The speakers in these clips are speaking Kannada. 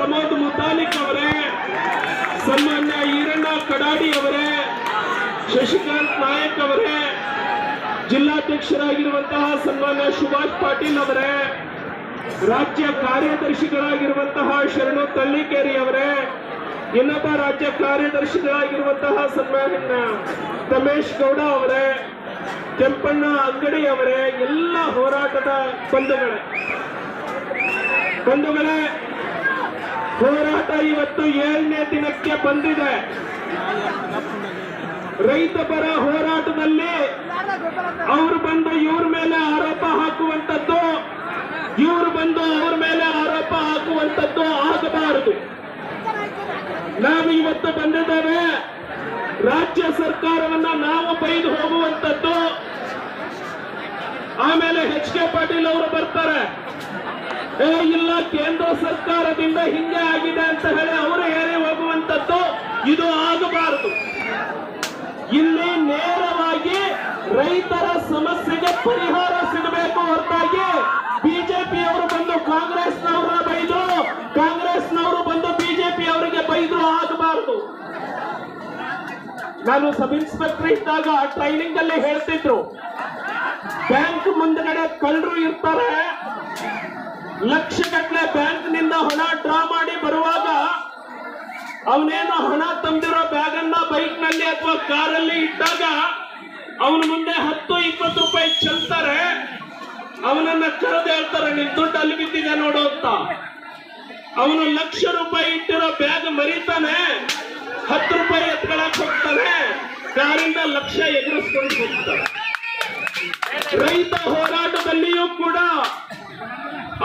ಪ್ರಮೋದ್ ಮುತಾಲಿಕ್ ಅವರೇ, ಸನ್ಮಾನ್ಯ ಈರಣ್ಣ ಕಡಾಡಿ ಅವರೇ, ಶಶಿಕಾಂತ್ ನಾಯಕ್ ಅವರೇ, ಜಿಲ್ಲಾಧ್ಯಕ್ಷರಾಗಿರುವಂತಹ ಸನ್ಮಾನ್ಯ ಸುಭಾಷ್ ಪಾಟೀಲ್ ಅವರೇ, ರಾಜ್ಯ ಕಾರ್ಯದರ್ಶಿಗಳಾಗಿರುವಂತಹ ಶರಣು ತಳ್ಳಿಕೇರಿ ಅವರೇ, ಇನ್ನೊಬ್ಬ ರಾಜ್ಯ ಕಾರ್ಯದರ್ಶಿಗಳಾಗಿರುವಂತಹ ಸನ್ಮಾನ್ಯ ರಮೇಶ್ ಗೌಡ ಅವರೇ, ಕೆಂಪಣ್ಣ ಅಂಗಡಿ ಅವರೇ, ಎಲ್ಲ ಹೋರಾಟದ ಬಂಧುಗಳೇ. ಬಂಧುಗಳೇ ಹೋರಾಟ ಇವತ್ತು ಏಳನೇ ದಿನಕ್ಕೆ ಬಂದಿದೆ. ರೈತ ಪರ ಹೋರಾಟದಲ್ಲಿ ಅವರು ಬಂದು ಇವ್ರ ಮೇಲೆ ಆರೋಪ ಹಾಕುವಂತದ್ದು ಇವರು ಬಂದು ಅವ್ರ ಮೇಲೆ ಆರೋಪ ಹಾಕುವಂತದ್ದು ಆಗಬಾರದು. ನಾವು ಇವತ್ತು ಬಂದಿದ್ದೇವೆ. ರಾಜ್ಯ ಸರ್ಕಾರವನ್ನ ನಾವು ಬೈದು ಹೋಗುವಂತದ್ದು ಆಮೇಲೆ ಎಚ್ ಕೆ ಪಾಟೀಲ್ ಅವರು ಬರ್ತಾರೆ. ಇಲ್ಲ, ಕೇಂದ್ರ ಸರ್ಕಾರದಿಂದ ಹಿಂಗೆ ಆಗಿದೆ ಅಂತ ಹೇಳಿ ಅವರು ಹೇಳಿ ಹೋಗುವಂತದ್ದು ಇದು ಆಗಬಾರದು. ಇಲ್ಲಿ ನೇರವಾಗಿ ರೈತರ ಸಮಸ್ಯೆಗೆ ಪರಿಹಾರ ಸಿಗಬೇಕು ಹೊರತಾಗಿ ಬಿಜೆಪಿ ಅವರು ಬಂದು ಕಾಂಗ್ರೆಸ್ನವರನ್ನ ಬೈದು ಕಾಂಗ್ರೆಸ್ನವರು ಬಂದು ಬಿಜೆಪಿ ಅವರಿಗೆ ಬೈದ್ರು, ಆಗಬಾರದು. ನಾನು ಸಬ್ ಇನ್ಸ್ಪೆಕ್ಟರ್ ಇದ್ದಾಗ ಟ್ರೈನಿಂಗ್ ಅಲ್ಲಿ ಹೇಳ್ತಿದ್ರು. ಬ್ಯಾಂಕ್ ಮುಂದ್ಗಡೆ ಕಳ್ಳರು ಇರ್ತಾರೆ. ಲಕ್ಷ ಗಟ್ಟಲೆ ಬ್ಯಾಂಕ್ನಿಂದ ಹಣ ಡ್ರಾ ಮಾಡಿ ಬರುವಾಗ ಅವನೇನು ಹಣ ತಂದಿರೋ ಬ್ಯಾಗ್ ಅನ್ನ ಬೈಕ್ನಲ್ಲಿ ಅಥವಾ ಕಾರಲ್ಲಿ ಇಟ್ಟಾಗ ಅವನ ಮುಂದೆ ಹತ್ತು, ಇಪ್ಪತ್ತು ರೂಪಾಯಿ ಚೆಲ್ತಾರೆ. ಅವನನ್ನ ಕರೆದು ಹೇಳ್ತಾರೆ, ನಿನ್ ದುಡ್ಡು ಅಲ್ಲಿ ಬಿದ್ದಿದೆ ನೋಡು ಅಂತ. ಅವನು ಲಕ್ಷ ರೂಪಾಯಿ ಇಟ್ಟಿರೋ ಬ್ಯಾಗ್ ಮರಿತಾನೆ. ಹತ್ತು ರೂಪಾಯಿ ಎತ್ಕೊಳಕ್ ಹೋಗ್ತಾನೆ. ಕಾರಿಂದ ಲಕ್ಷ ಎದುರಿಸ್ಕೊಂಡು ಹೋಗ್ತಾನೆ. ರೈತ ಹೋರಾಟದಲ್ಲಿಯೂ ಕೂಡ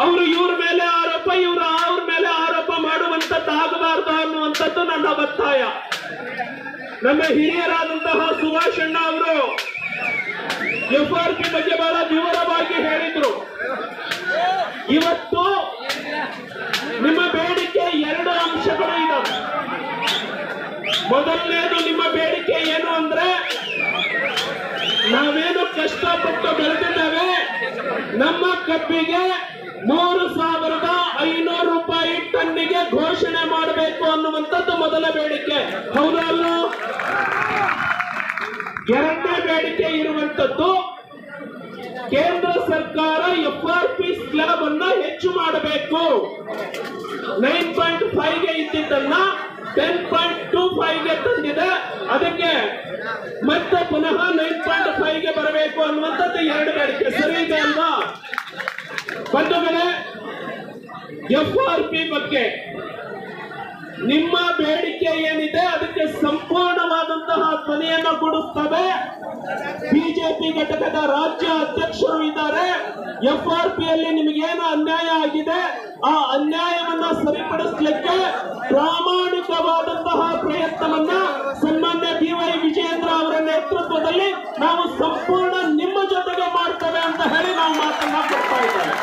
ಅವರು ಇವ್ರ ಮೇಲೆ ಆರೋಪ, ಇವ್ರ ಅವ್ರ ಮೇಲೆ ಆರೋಪ ಮಾಡುವಂತದ್ದು ಆಗಬಾರ್ದು ಅನ್ನುವಂಥದ್ದು ನನ್ನ ಒತ್ತಾಯ. ನಮ್ಮ ಹಿರಿಯರಾದಂತಹ ಸುಭಾಷ್ ಅಣ್ಣ ಅವರು ಎಫ್ ಆರ್ ಪಿ ಬಗ್ಗೆ ಬಹಳ ವಿವರವಾಗಿ ಹೇಳಿದ್ರು. ಇವತ್ತು ನಿಮ್ಮ ಬೇಡಿಕೆ ಎರಡು ಅಂಶಗಳು ಇದಾವೆ. ಮೊದಲನೇದು ನಿಮ್ಮ ಬೇಡಿಕೆ ಏನು ಅಂದ್ರೆ, ನಾವೇನು ಕಷ್ಟಪಟ್ಟು ಬೆಳೆದಿದ್ದೇವೆ, ನಮ್ಮ ಕಬ್ಬಿಗೆ ಮೂರು ಸಾವಿರದ ಐನೂರು ರೂಪಾಯಿ ಟನ್ನಿಗೆ ಘೋಷಣೆ ಮಾಡಬೇಕು ಅನ್ನುವಂಥದ್ದು ಮೊದಲ ಬೇಡಿಕೆ. ಹೌದಲ್ಲ ಎರಡನೇ ಬೇಡಿಕೆ ಇರುವಂತದ್ದು ಕೇಂದ್ರ ಸರ್ಕಾರ ಎಫ್ ಆರ್ ಪಿ ಸ್ಲ್ಯಾಬ್ ಅನ್ನ ಹೆಚ್ಚು ಮಾಡಬೇಕು. ನೈನ್ ಪಾಯಿಂಟ್ ಫೈವ್ಗೆ ಇದ್ದಿದ್ದನ್ನ, ಟೆನ್ ಪಾಯಿಂಟ್ ಟೂ ಫೈವ್ಗೆ ತಂದಿದೆ. ಅದಕ್ಕೆ ಕೊಡುತ್ತವೆ. ಬಿಜೆಪಿ ಘಟಕದ ರಾಜ್ಯ ಅಧ್ಯಕ್ಷರು ಇದ್ದಾರೆ. ಎಫ್ ಆರ್ ಪಿ ಅಲ್ಲಿ ನಿಮಗೇನು ಅನ್ಯಾಯ ಆಗಿದೆ? ಆ ಅನ್ಯಾಯವನ್ನ ಸರಿಪಡಿಸಲಿಕ್ಕೆ ಪ್ರಾಮಾಣಿಕವಾದಂತಹ ಪ್ರಯತ್ನವನ್ನ ಸನ್ಮಾನ್ಯ ಬಿ ವೈ ವಿಜಯೇಂದ್ರ ಅವರ ನೇತೃತ್ವದಲ್ಲಿ ನಾವು ಸಂಪೂರ್ಣ ನಿಮ್ಮ ಜೊತೆಗೆ ಮಾಡ್ತೇವೆ ಅಂತ ಹೇಳಿ ನಾವು ಮಾತನ್ನ ಕೊಡ್ತಾ ಇದ್ದೇವೆ.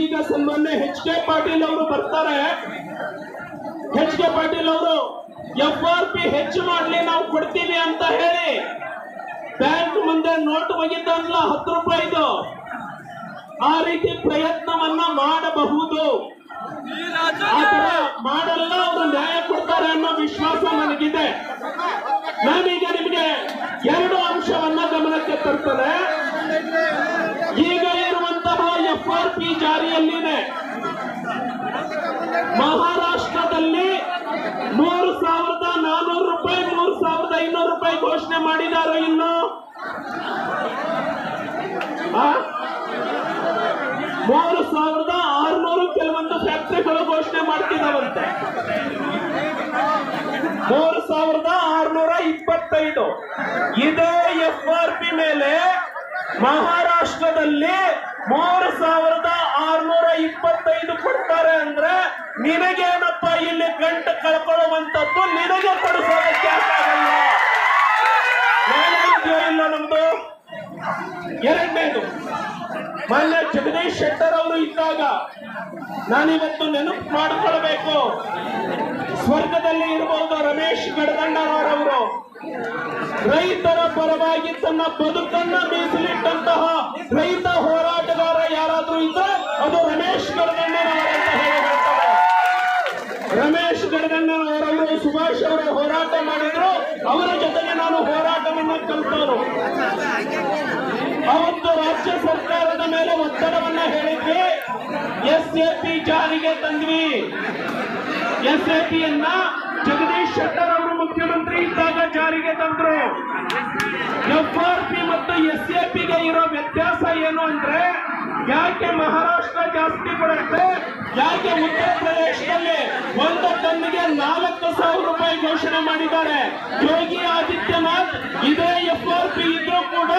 ಈಗ ಸನ್ಮಾನ್ಯ ಎಚ್ ಕೆ ಪಾಟೀಲ್ ಅವರು ಬರ್ತಾರೆ. ಎಚ್ ಕೆ ಪಾಟೀಲ್ ಅವರು ಎಫ್ ಆರ್ ಪಿ ಹೆಚ್ಚು ಮಾಡಲಿ ನಾವು ಕೊಡ್ತೀವಿ ಅಂತ ಹೇಳಿ ಬ್ಯಾಂಕ್ ಮುಂದೆ ನೋಟ್ ಒಗಿದ್ದಲ್ಲ ಹತ್ತು ರೂಪಾಯಿದು ಆ ರೀತಿ ಪ್ರಯತ್ನವನ್ನ ಮಾಡಬಹುದು. ಆತರ ಮಾಡಲ್ಲ ಅವರು ನ್ಯಾಯ ಕೊಡ್ತಾರೆ ಅನ್ನೋ ವಿಶ್ವಾಸ ನನಗಿದೆ. ನಾನೀಗ ನಿಮಗೆ ಎರಡು ಅಂಶವನ್ನ ಗಮನಕ್ಕೆ ತರ್ತದೆ ಈಗ ಇರುವಂತಹ ಎಫ್ ಆರ್ ಪಿ ಜಾರಿಯಲ್ಲಿದೆ. ಮಹಾರಾಷ್ಟ್ರದಲ್ಲಿ ಮಾಡಿದಾರೋ ಇನ್ನು? ಮೂರು ಸಾವಿರದ ಆರ್ನೂರು ಕೆಲವೊಂದು ಫ್ಯಾಕ್ಟ್ರಿಗಳು ಘೋಷಣೆ ಮಾಡ್ತಿದ್ದಾವಂತೆ ಮೂರು ಸಾವಿರದ ಆರುನೂರ ಇಪ್ಪತ್ತೈದು. ಇದೇ ಎಫ್ ಆರ್ ಪಿ ಮೇಲೆ ಮಹಾರಾಷ್ಟ್ರದಲ್ಲಿ ಮೂರು ಸಾವಿರದ ಆರುನೂರ ಇಪ್ಪತ್ತೈದು ಕೊಡ್ತಾರೆ ಅಂದ್ರೆ ನಿನಗೇನಪ್ಪ ಇಲ್ಲಿ ಗಂಟು ಕಳ್ಕೊಳ್ಳುವಂತದ್ದು ನಿನಗೆ ಕೊಡಿಸೋದಕ್ಕೆ ಆಗಲ್ಲ ನಮ್ದು ಎರಡನೇದು. ಮಾನ್ಯ ಜಗದೀಶ್ ಶೆಟ್ಟರ್ ಅವರು ಇದ್ದಾಗ ನಾನಿವತ್ತು ನೆನಪು ಮಾಡಿಕೊಳ್ಳಬೇಕು ಸ್ವರ್ಗದಲ್ಲಿ ಇರಬಹುದು ರಮೇಶ್ ಗಡದಂಡರವರು ರೈತರ ಪರವಾಗಿ ತನ್ನ ಬದುಕನ್ನ ಮೀಸಲಿಟ್ಟಂತಹ ರೈತ ಹೋರಾಟಗಾರ ಯಾರಾದ್ರೂ ಇದ್ರೆ ಅದು ರಮೇಶ್ ಗಡದಂಡರವರಂತ ರಮೇಶ್ ಗಡದಂಡರವರು ಸುಭಾಷ್ ಅವರ ಹೋರಾಟ ಮಾಡಿದ ಅವರ ಜೊತೆಗೆ ನಾನು ಹೋರಾಟವನ್ನು ಕಲಿತವರು ಅವತ್ತು ರಾಜ್ಯ ಸರ್ಕಾರದ ಮೇಲೆ ಒತ್ತಡವನ್ನ ಹೇಳಿದ್ವಿ ಎಸ್ ಎ ಪಿ ಜಾರಿಗೆ ತಂದ್ವಿ. ಎಸ್ ಎ ಪಿಯನ್ನ ಜಗದೀಶ್ ಶೆಟ್ಟರ್ ಅವರು ಮುಖ್ಯಮಂತ್ರಿ ಇದ್ದಾಗ ಜಾರಿಗೆ ತಂದ್ರು. ಎಫ್ ಆರ್ ಪಿ ಮತ್ತು ಎಸ್ ಎ ಇರೋ ವ್ಯತ್ಯಾಸ ಏನು ಅಂದ್ರೆ ಯಾಕೆ ಮಹಾರಾಷ್ಟ್ರ ಜಾಸ್ತಿ ಕೊಡುತ್ತೆ? ಯಾಕೆ ಉತ್ತರ ಪ್ರದೇಶದಲ್ಲಿ ಒಂದು ಟನ್ನಿಗೆ ನಾಲ್ಕು ಸಾವಿರ ರೂಪಾಯಿ ಘೋಷಣೆ ಮಾಡಿದ್ದಾರೆ? ಯೋಗಿ ಆದಿತ್ಯನಾಥ್, ಇದೇ ಎಫ್ ಆರ್ ಪಿ ಇದ್ರೂ ಕೂಡ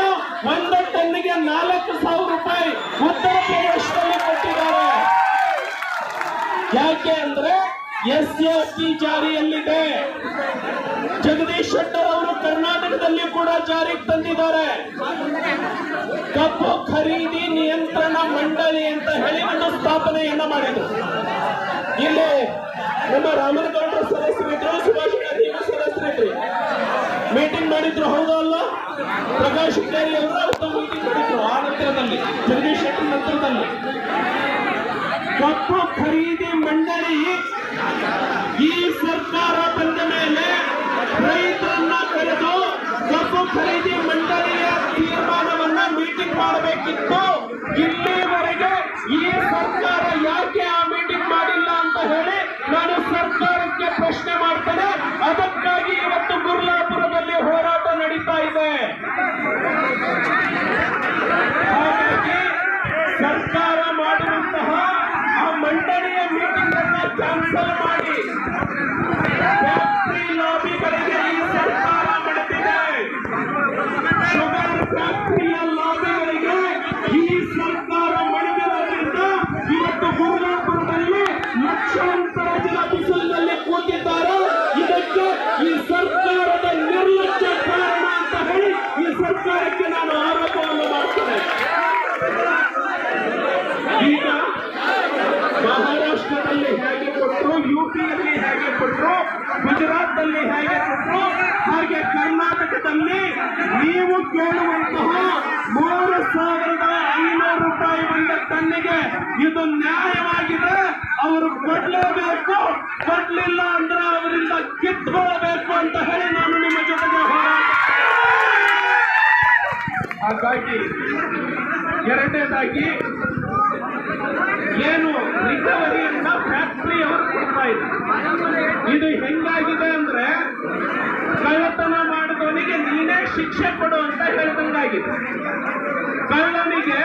ಒಂದು ಟನ್ನಿಗೆ ನಾಲ್ಕು ಸಾವಿರ ರೂಪಾಯಿ ಉತ್ತರ ಪ್ರದೇಶದಲ್ಲಿ ಕೊಟ್ಟಿದ್ದಾರೆ. ಯಾಕೆ ಅಂದ್ರೆ ಎಸ್ ಎ ಟಿ ಜಾರಿಯಲ್ಲಿದೆ. ಜಗದೀಶ್ ಶೆಟ್ಟರ್ ಅವರು ಕರ್ನಾಟಕದಲ್ಲಿ ಕೂಡ ಜಾರಿಗೆ ತಂದಿದ್ದಾರೆ. ಕಬ್ಬು ಖರೀದಿ ನಿಯಂತ್ರಣ ಮಂಡಳಿ ಅಂತ ಹೇಳಿ ಒಂದು ಸ್ಥಾಪನೆಯನ್ನ ಮಾಡಿದ್ರು. ಇಲ್ಲಿ ನಮ್ಮ ರಾಮನಗೌಡರ ಸದಸ್ಯರಿದ್ರು, ಸುಭಾಷ್ ಗಾಂಧಿ ಅವರು ಸದಸ್ಯರಿದ್ರು. ಮೀಟಿಂಗ್ ಮಾಡಿದ್ರು, ಹೌದಾ ಅಲ್ಲ ಪ್ರಕಾಶ್ ಅವರು ಮೀಟಿಂಗ್ ಮಾಡಿದ್ರು ಆ ನಂತರದಲ್ಲಿ, ಜಗದೀಶ್ ಶೆಟ್ಟರ್ ನಂತರದಲ್ಲಿ. ಮಾಡಬೇಕಿತ್ತು ಇಲ್ಲಿವರೆಗೆ ಈ ಸರ್ಕಾರ ಯಾಕೆ ಆ ಮೀಟಿಂಗ್ ಮಾಡಿಲ್ಲ ಅಂತ ಹೇಳಿ ನಾನು ಸರ್ಕಾರಕ್ಕೆ ಪ್ರಶ್ನೆ ಮಾಡ್ತೇನೆ. ಅದಕ್ಕಾಗಿ ಇವತ್ತು ಗುರ್ಲಾಪುರದಲ್ಲಿ ಹೋರಾಟ ನಡೀತಾ ಇದೆ. ಹಾಗಾಗಿ ಸರ್ಕಾರ ಮಾಡುವಂತಹ ಆ ಮಂಡಳಿಯ ಮೀಟಿಂಗ್ ಅನ್ನ ಕ್ಯಾನ್ಸಲ್ ಮಾಡಿ. ಯುಪಿಯಲ್ಲಿ ಹೇಗೆ ಕೊಟ್ಟರು ಗುಜರಾತ್ನಲ್ಲಿ ಹೇಗೆ ಕೊಟ್ಟರು ಹಾಗೆ ಕರ್ನಾಟಕದಲ್ಲಿ ನೀವು ಕೇಳುವಂತಹ ಮೂರು ಸಾವಿರದ ಐನೂರು ರೂಪಾಯಿ ಬಂದ ತನ್ನಿಗೆ ಇದು ನ್ಯಾಯವಾಗಿದೆ. ಅವರು ಕೊಡ್ಲೇಬೇಕು, ಕೊಡ್ಲಿಲ್ಲ ಅಂದ್ರೆ ಅವರಿಂದ ಕಿತ್ಕೊಳ್ಬೇಕು ಅಂತ ಹೇಳಿ ನಾನು ನಿಮ್ಮ ಜೊತೆಗೆ ಹಾಗಾಗಿ ಎರಡನೇದಾಗಿ, ಏನು ಇದು ಹೆಂಗಾಗಿದೆ ಅಂದ್ರೆ ಕಳ್ಳತನ ಮಾಡಿದವನಿಗೆ ನೀನೇ ಶಿಕ್ಷೆ ಕೊಡು ಅಂತ ಹೇಳ್ದಂಗಾಗಿದೆ. ಕಳ್ಳನಿಗೆ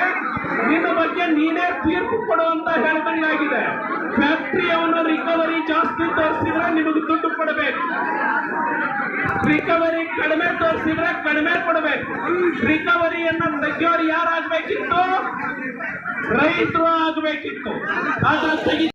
ನಿನ್ನ ಬಗ್ಗೆ ನೀನೇ ತೀರ್ಪು ಕೊಡು ಅಂತ ಹೇಳ್ದಂಗಾಗಿದೆ. ಫ್ಯಾಕ್ಟರಿಯವ್ನು ರಿಕವರಿ ಜಾಸ್ತಿ ತೋರಿಸಿದ್ರೆ ನಿಮಗೆ ದುಡ್ಡು ಕೊಡಬೇಕು. ರಿಕವರಿ ಕಡಿಮೆ ತೋರಿಸಿದ್ರೆ ಕಡಿಮೆ ಕೊಡಬೇಕು. ರಿಕವರಿಯನ್ನ ತೆಗೆಯೋರು ಯಾರಾಗಬೇಕಿತ್ತು? ರೈತರು ಆಗಬೇಕಿತ್ತು. ಆಗ ತೆಗಿ